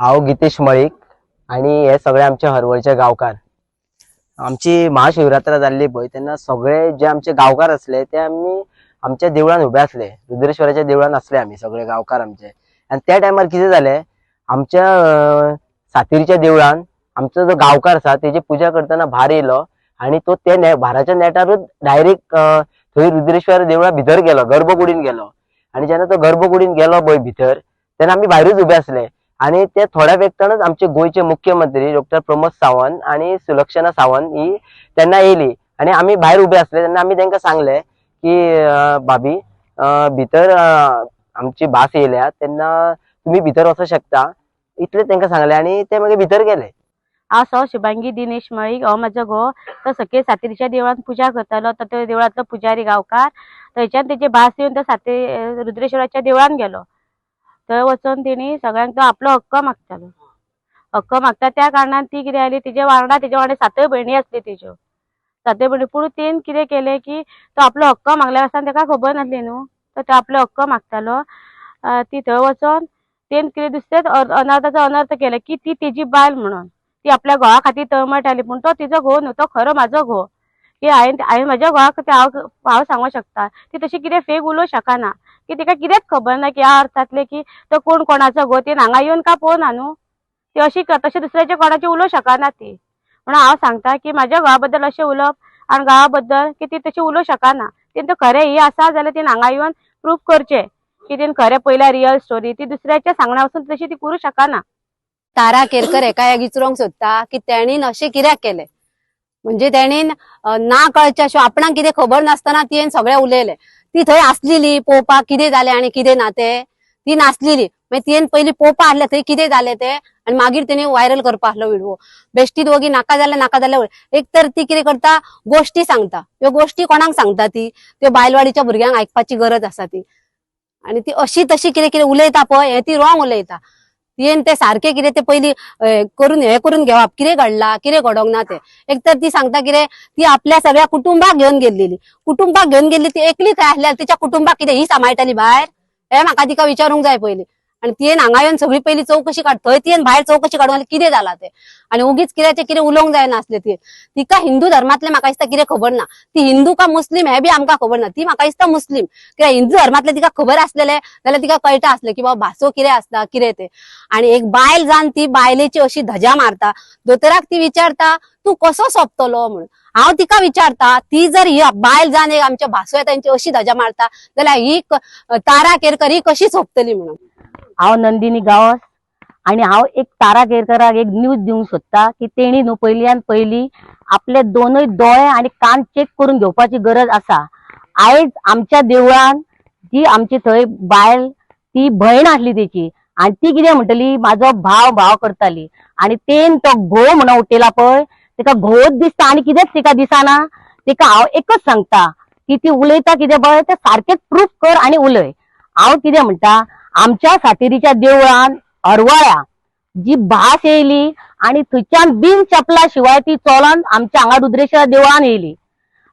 हांव गितेश मळीक आणि हे सगळे आमचे हरवळचे गांवकार. आमची महाशिवरात्र जाल्ली पळय तेन्ना सगळे जे आमचे गांवकार असले ते आमी आमच्या देवळान उबे असले. रुद्रेश्वराच्या देवळान असले आमी सगळे गांवकार आमचे. आणि त्या टायमार कितें जालें आमच्या अं, सातेरीच्या देवळान आमचो जो गांवकार आसा तेजी पुजा करतना भार येयलो आणि तो ते ने भाराच्या नेटारूच डायरेक्ट थंय रुद्रेश्वर देवळा भितर गेलो गर्भकुडीन गेलो. आणि जेन्ना तो गर्भकुडीन गेलो पळय भितर तेन्ना आमी भायरूच उबे असले. आणि ते थोड्या वेगतानच आमचे गोयचे मुख्यमंत्री डॉक्टर प्रमोद सावंत आणि सुलक्षणा सावंत ही तेन्ना येयली आणि आमी भायर उबे असले तेन्ना आमी तांकां सांगले की भाभी भितर आमची भास येयल्या तेन्ना तुम्ही भितर वचूं शकता. इतले त्यांना सांगले आणि ते मागीर भितर गेले. हांव सौ शुभांगी दिनेश मळीक हो म्हजो घो तो सकयल सातेरीच्या देवळान पुजा करतालो तो देवळांतलो पुजारी गांवकार थंयच्यान तेची भास येवन तो साते रुद्रेश्वराच्या देवळान गेलो. थंय वचून तिणी सगळ्यांक तो आपलो हक्क मागतालो. हक्क मागता त्या कारणान ती कितें आली? तेजे वांगडा तेजे वांगडा सातय भयणी आसली तेज्यो सातय भयणी पूण तेन कितें केलें की तो आपलो हक्क मागल्या आसतना ताका खबर नासली न्हू तो तो आपलो हक्क मागतालो. ती थंय वचोन तेन कितें दुसरेंच अनर्थाचो अनर्थ केलो की ती तेजी बायल म्हणून. ती आपल्या घोवा खातीर तळमळटाली पूण तो तिचो घोव न्हू तो खरो म्हाजो घोव की हांवें हांवें म्हज्या घोवाक ते हांव हांव सांगूंक शकता ती तशी कितें फेक उलोवंक शकना. की तिका कितेंच खबर ना की ह्या अर्थातले की तो कोण कोणाचो गो ती हांगा येवन का पळोवना न्हू ती अशी तशें दुसऱ्याचें दुसऱ्याच्या कोणाची उलोवंक शकना ती. म्हणून हांव सांगता की म्हाज्या घोवा बद्दल अशें उलोवप आनी गांवा बद्दल की ती तशी उलोवंक शकना. तें तो खरें ही आसा जाल्यार तिने हांगा येवन प्रूफ करचें. की तिने खरें पयल्या रियल स्टोरी ती दुसऱ्याच्या सांगण्या वचून तशी ती करूं शकना. तारा केरकर हेका एक विचारूंक सोदता की तेणीन अशें कित्याक केलें. म्हणजे तेणीन ना कळच्या अशें आपणाक कितें खबर नासतना तियेन सगळें उलयलें. ती थंय आसलेली पळोवपाक कितें जालें आनी कितें ना तें ती नासलेली. मागीर तियेन पयलीं पळोवपा आसलें थंय कितें जालें तें आनी मागीर तेणी व्हायरल करपा आसलो व्हिडिओ बेश्टी दोगी नाका जाल्यार नाका जाल्यार एक तर ती कितें करता गोश्टी सांगता. त्यो गोश्टी कोणाक सांगता ती? त्यो बायलवाडीच्या भुरग्यांक आयकपाची गरज आसा ती. आणि ती अशी तशी कितें कितें उलयता पळय हें ती रॉंग उलयता. येन ते सारखे कितें ते पयलीं करून हे करून घेवप कितें घडला कितें घडोंक ना ते. एक तर ती सांगता कितें ती आपल्या सगळ्या कुटुंबाक घेऊन गेल्लेली कुटुंबाक घेऊन गेल्ली ती एकली काय आसल्यार तिच्या कुटुंबाक कितें ही सांबाळटली भायर हे म्हाका तिका विचारूंक जाय पयली. आणि तियेन हांगा येवन सगळी पयली चौकशी काढ थंय तियेन भायर चौकशी काढून कितें जालां ते? आणि उगीच कितें कितें उलोवंक जायना ती तिका हिंदू धर्मातले म्हाका दिसता कितें खबर ना? ती हिंदू का मुस्लीम हे बी आमकां खबर ना. ती म्हाका दिसता मुस्लीम. कित्याक हिंदू धर्मातले तिका खबर आसलेले जाल्यार तिका कळटा आसलें की बाबा भासो कितें आसता कितें ते? आणि एक बायल जावन ती बायलेची अशी धजा मारता. दोतोराक ती विचारता तू कसो सोंपतलो म्हणून. हांव तिका विचारता ती जर ही बायल जावन एक आमच्या भासो येता अशी धजा मारता जाल्यार ही तारा केरकर ही कशी सोंपतली म्हणून. हांव नंदिनी गांवस आणि हांव एक तारा केरकराक एक न्यूज दिवंक सोदता की तेणी न्हू पयल्यान पयली आपले दोनूय दोळे आणि कान चेक करून घेवपाची गरज आसा. आयज आमच्या देवळान जी आमची थंय बायल ती भयण आसली तेची आणि ती कितें म्हणटली? म्हाजो भाव भाव करताली. आणि तेन तो घोव म्हणून उठयला पळय तिका घोवच दिसता आणि कितेंच तिका दिसना. तिका हांव एकच सांगता की ती उलयता कितें पळय ते सारखेंच प्रूफ कर आणि उलय. हांव कितें म्हणटा आमच्या सातेरीच्या देवळान हरवळ्या जी भास येयली आणि थंयच्यान बिन चपला शिवाय ती चोलान आमच्या हांगा रुद्रेश्वर देवळान येयली.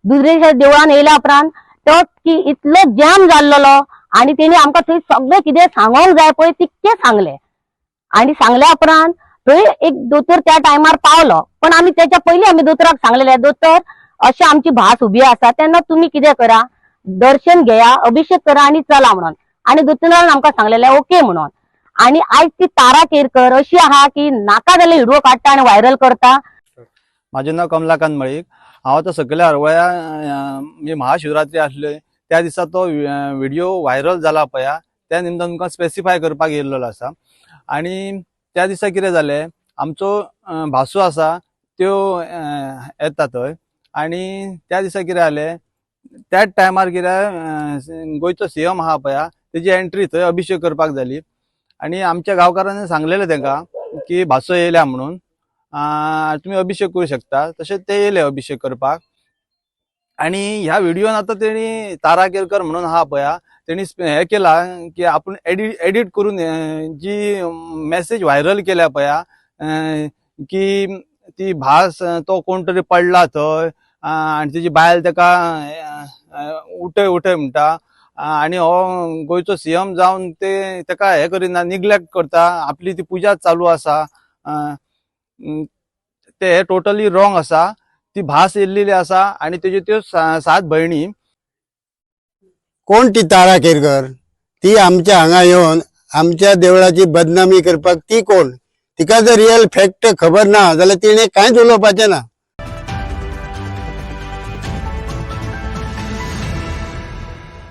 रुद्रेश्वर देवळान येयल्या उपरांत तो की इतलो जॅम जाल्लो आणि तेणी आमकां थंय सगळें कितें सांगोंक जाय पळय तितकें सांगलें. आणि सांगल्या उपरांत थंय एक दोतोर त्या टायमार पावलो पण आमी त्याच्या पयलीं आमी दोतोराक सांगलेले दोतोर अशी आमची भास उभी आसा तेन्ना तुमी कितें करा दर्शन घेया अभिषेक करा आणि चला म्हणून. आणि दोतोरान आमकां सांगलेले ओके म्हणून. आणि आयज ती तारा केरकर अशी आहा की नाका जाल्यार व्हिडिओ काडटा आणि व्हायरल करता. माझे नाव कमलाकांत मळीक. हांव आतां सकयल्या हरवळ्या म्हणजे महाशिवरात्री आसले त्या दिसा तो व्हिडिओ व्हायरल जाला पळया त्या निमतान तुमकां स्पेसिफाय करपाक येयल्लो आसा. आणि त्या दिसा कितें जालें आमचो भासो आसा त्यो येता थंय. आणि त्या दिसा कितें जालें त्याच टायमार कितें गोंयचो सीएम आहा पळया तेजी एंट्री थंय अभिषेक करपाक जाली आणि आमच्या गांवकारांनी सांगलेलें तेंकां की भासो येयल्या म्हणून. तुमी तुम्ही अभिषेक करू शकता. तसे ते येयले अभिषेक करपाक. आणि ह्या व्हिडिओन आता तेणी तारा केरकर म्हणून हा पया तेणी हे केला की आपण एडिट एडिट करून जी मेसेज व्हायरल केल्या पया की ती भास तो कोण तरी पडला थंय आणि तिची बायल ताका उठय उठय म्हणटा आणि हो गोंयचो सीएम जावन ते ताका हे करिना निग्लेक्ट करता. आपली ती पुजा चालू आसा. ते हे टोटली रॉंग आसा. ती भास येल्लेली आसा. आणि तेज्यो त्यो सात भयणी. कोण ती तारा केरकर ती आमच्या हांगा येवन आमच्या देवळाची बदनामी करपाक ती कोण? तिका जर रियल फॅक्ट खबर ना जाल्यार तिणें कांयच उलोवपाचें ना.